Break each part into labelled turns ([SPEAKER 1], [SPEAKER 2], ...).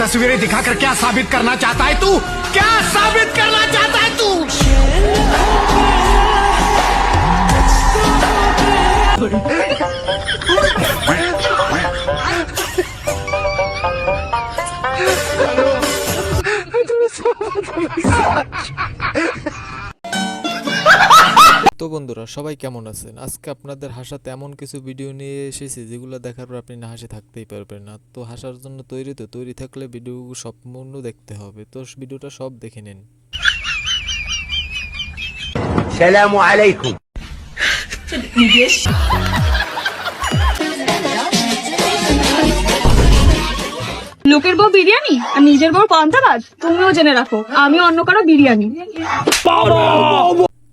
[SPEAKER 1] तस्वीरें दिखाकर क्या साबित करना चाहता है तू? क्या साबित करना चाहता है तू?
[SPEAKER 2] বন্ধুরা সবাই কেমন আছেন? আজকে আপনাদের হাসাতে এমন কিছু ভিডিও নিয়ে এসেছি যেগুলো দেখার পর আপনি না হাসি থাকতেই পারবেন না। তো হাসার জন্য তৈরি তো তৈরি থাকলে ভিডিও সম্পূর্ণ দেখতে হবে। তো ভিডিওটা সব দেখে নিন।
[SPEAKER 3] সালামু আলাইকুম।
[SPEAKER 4] লোকের বউ বিরিয়ানি আর নিজের বউ পান্তাবাজ? তুমিও জেনে রাখো আমি অন্য কারও বিরিয়ানি।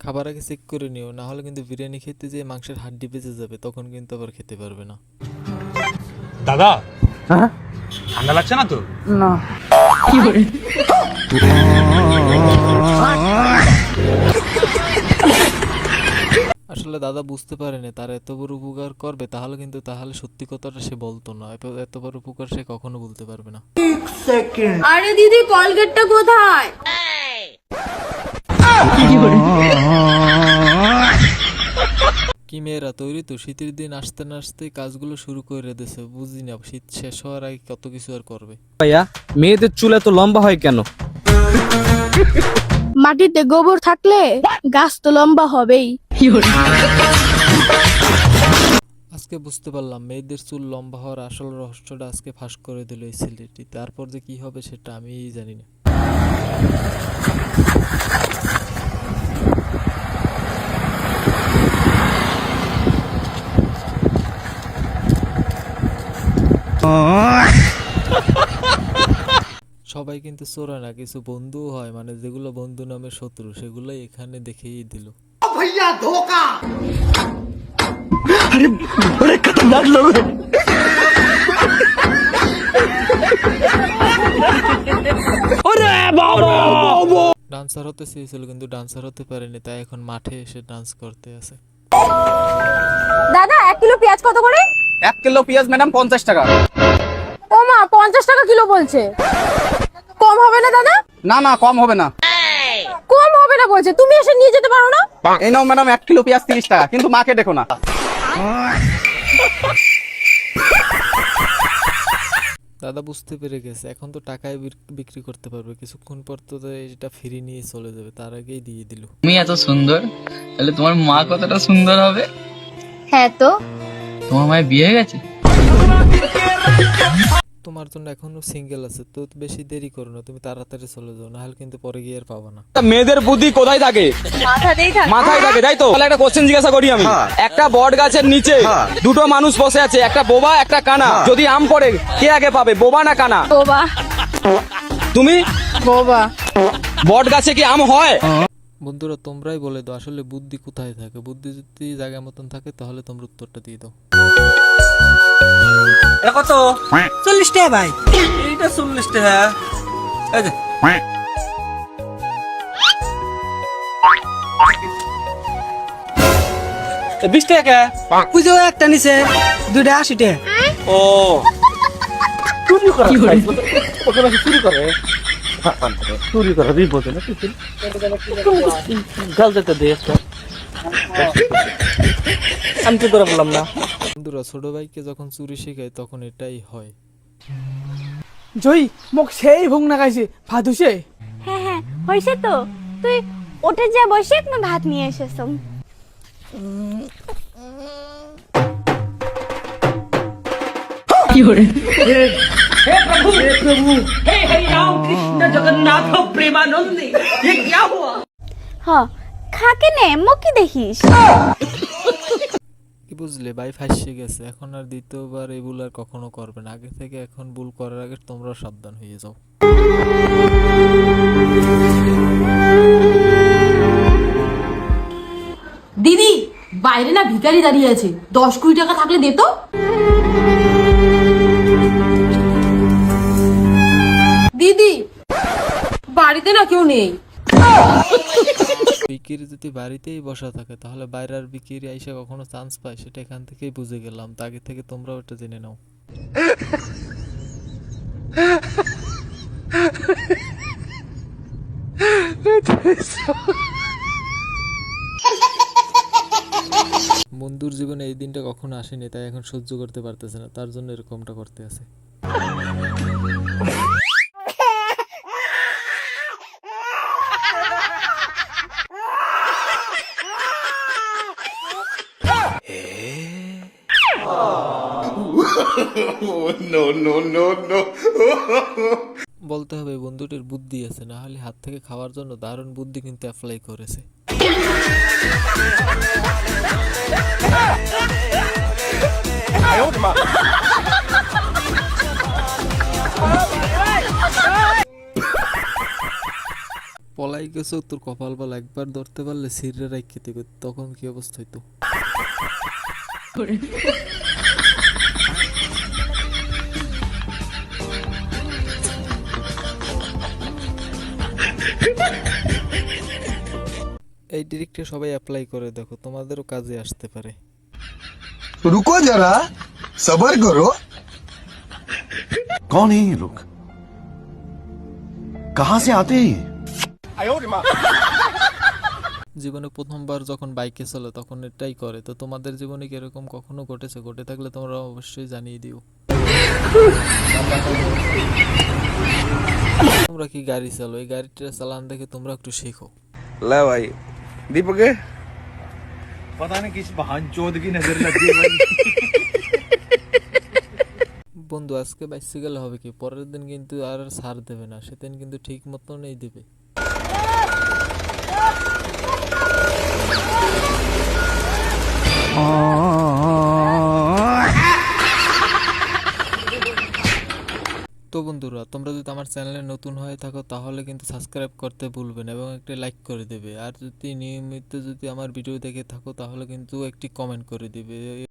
[SPEAKER 2] খাবার আগে চেক করে নিও না হলে কিন্তু বিরিয়ানি খেতে যেয়ে মাংসের হাড্ডি বেঁচে যাবে তখন কিন্তু আবার খেতে পারবে না।
[SPEAKER 5] দাদা! ঠান্ডা লাগছে না তো? না।
[SPEAKER 2] আসলে দাদা বুঝতে পারেনি তার এত বড় উপকার করবে তাহলে কিন্তু তাহলে সত্যি কথাটা সে বলতো না এত- এত বড় উপকার সে কখনো বলতে পারবে না।
[SPEAKER 4] আরে দিদি কলগেটটা কোথায়?
[SPEAKER 2] কি মেয়েরা তৈরি তো? শীতের দিন আসতে না আসতেই কাজগুলো শুরু করে দিয়েছে বুঝি না। শীত শেষ হওয়ার আগে কত কিছু আর করবে।
[SPEAKER 6] ভাইয়া মেয়েদের চুল এত লম্বা হয় কেন?
[SPEAKER 7] মাটিতে গোবর থাকলে গাছ তো লম্বা হবেই।
[SPEAKER 2] আজকে বুঝতে পারলাম মেয়েদের চুল লম্বা হওয়ার আসল রহস্যটা আজকে ফাঁস করে দিল এই ছেলেটি তারপর যে কি হবে সেটা আমিই জানি না। সবাই কিন্তু চোরা না কিছু বন্ধুও হয় মানে যেগুলো বন্ধু নামে শত্রু সেগুলোই এখানে দেখেই দিল। ভাইয়া ধোকা! আরে আরে খতরনাক লোক। ডান্সার হতে চেয়েছিল কিন্তু ডান্সার হতে পারেনি তাই এখন মাঠে এসে ডান্স করতে আছে।
[SPEAKER 7] দাদা এক কিলো পেঁয়াজ কত করে?
[SPEAKER 6] এক কিলো পেঁয়াজ ম্যাডাম পঞ্চাশ টাকা।
[SPEAKER 7] ও মা পঞ্চাশ টাকা কিলো বলছে। হবে না দাদা?
[SPEAKER 6] না না কম হবে না।
[SPEAKER 7] কম হবে না বলছে তুমি এসে নিয়ে যেতে পারো না?
[SPEAKER 6] এই নাও ম্যাডাম এক কিলো পেঁয়াজ তিরিশ টাকা কিন্তু মাকে দেখো না।
[SPEAKER 2] দাদা বুঝতে পেরে গেছে এখন তো টাকায় বিক- বিক্রি করতে পারবে কিছুক্ষণ পর তো এটা ফিরিয়ে নিয়ে চলে যাবে তার আগেই দিয়ে দিল।
[SPEAKER 8] তুমি এত সুন্দর তাহলে তোমার মা কতটা সুন্দর হবে?
[SPEAKER 7] হ্যাঁ তো।
[SPEAKER 8] তোমার মায়ের বিয়ে হয়ে গেছে?
[SPEAKER 2] তোমার জন্য এখনও সিঙ্গেল আছে তো বেশি দেরি করো না তুমি তাড়াতাড়ি চলে যাও নাহলে কিন্তু পরে গিয়ে আর পাবা না।
[SPEAKER 6] মেয়েদের বুদ্ধি কোথায় থাকে? মাথায় থাকে তাই তো? তাহলে একটা কোশ্চেন জিজ্ঞাসা করি আমি। একটা বট গাছের নিচে দুটো মানুষ বসে আছে একটা বোবা একটা কানা। যদি আম পড়ে কে আগে পাবে বোবা না কানা?
[SPEAKER 7] বোবা।
[SPEAKER 6] তুমি?
[SPEAKER 7] বোবা।
[SPEAKER 6] বট গাছে কি আম হয়?
[SPEAKER 2] বন্ধুরা তোমরাই বলে দাও আসলে বুদ্ধি কোথায় থাকে? বুদ্ধি যদি জায়গা মতন থাকে তাহলে তোমরা উত্তরটা দিয়ে দাও।
[SPEAKER 6] কত?
[SPEAKER 9] চল্লিশ টাকা ভাই।
[SPEAKER 6] এইটা চল্লিশ টাকা। এই যে। বিশ টাকা
[SPEAKER 9] পুজো একটা নিছে দুইটা আশি টাকা।
[SPEAKER 6] ও। চুরি করা ওকে নাকি চুরি করে? চুরি করা বিপদ না গাল যেতে দে একটা। আমি তো ধরে বললাম না।
[SPEAKER 2] বন্ধুরা ছোট ভাইকে যখন চুরি শেখায় তখন এটাই হয়।
[SPEAKER 9] জয়ী মোক সেই ভুং নাগাইছে। ভাত হইছে
[SPEAKER 7] হ্যাঁ হ্যাঁ হয়েছে তো। তুই ওটা যা বসে আমি ভাত নিয়ে এসেছ হ খাকে নে মুখি দেখিস?
[SPEAKER 2] কি বুঝলে ভাই ফাঁসিয়ে গেছে। এখন আর দ্বিতীয়বার এই ভুল আর কখনো করবে না। আগে থেকে এখন ভুল করার আগে তোমরা সাবধান হয়ে যাও।
[SPEAKER 10] দিদি, বাইরে না ভিখারি দাঁড়িয়ে আছে। দশ কুড়ি টাকা থাকলে দে তো। দিদি, বাড়িতে না কেউ নেই।
[SPEAKER 2] বিক্রি যদি বাড়িতেই বসা থাকে, তাহলে বাইরের বিক্রি আইসা কখনো চান্স পায়? সেটা এখান থেকেই বুঝে গেলাম। তাকে থেকে তোমরাও এটা জেনে নাও। বন্ধুর জীবনে এই দিনটা কখনো আসেনি, তাই এখন সহ্য করতে পারতেছে না। তার জন্য এরকমটা করতে আছে। বলতে হবে বন্ধুটির বুদ্ধি আছে না হলে হাত থেকে খাওয়ার জন্য দারুণ বুদ্ধি কিন্তু অ্যাপ্লাই করেছে। পলাই গেছো তোর কপাল বল একবার ধরতে পারলে সিরে রাখ খেতে তখন কি অবস্থা হইতো? এই ডিরেক্টে সবাই অ্যাপ্লাই করে দেখো তোমাদেরও কাজে আসতে পারে
[SPEAKER 1] रुको जरा सबर करो कौन है ये लोग कहां से आते हैं ये
[SPEAKER 2] জীবনে প্রথমবার যখন বাইকে চলে তখন এটাই করে তো তোমাদের জীবনে কি এরকম কখনো ঘটেছে ঘটে থাকলে তোমরা অবশ্যই জানিয়ে দিও তোমরা কি গাড়ি চালো এই গাড়িটা চালান দেখে তোমরা একটু শেখো
[SPEAKER 6] লা ভাই দীপকে
[SPEAKER 5] पता नहीं किस बहन चोद की नजर लग गई भाई
[SPEAKER 2] বন্ধু আজকে বাইসে গেলে হবে কি পরের দিন কিন্তু আর ছাড় দেবে না সেদিন কিন্তু ঠিক মতনই দেবে তো বন্ধুরা, তোমরা যদি আমার চ্যানেলে নতুন হয়ে থাকো, তাহলে কিন্তু সাবস্ক্রাইব করতে ভুলবে না এবং একটি লাইক করে দেবে। আর যদি নিয়মিত যদি আমার ভিডিও দেখে থাকো, তাহলে কিন্তু একটি কমেন্ট করে দিবে।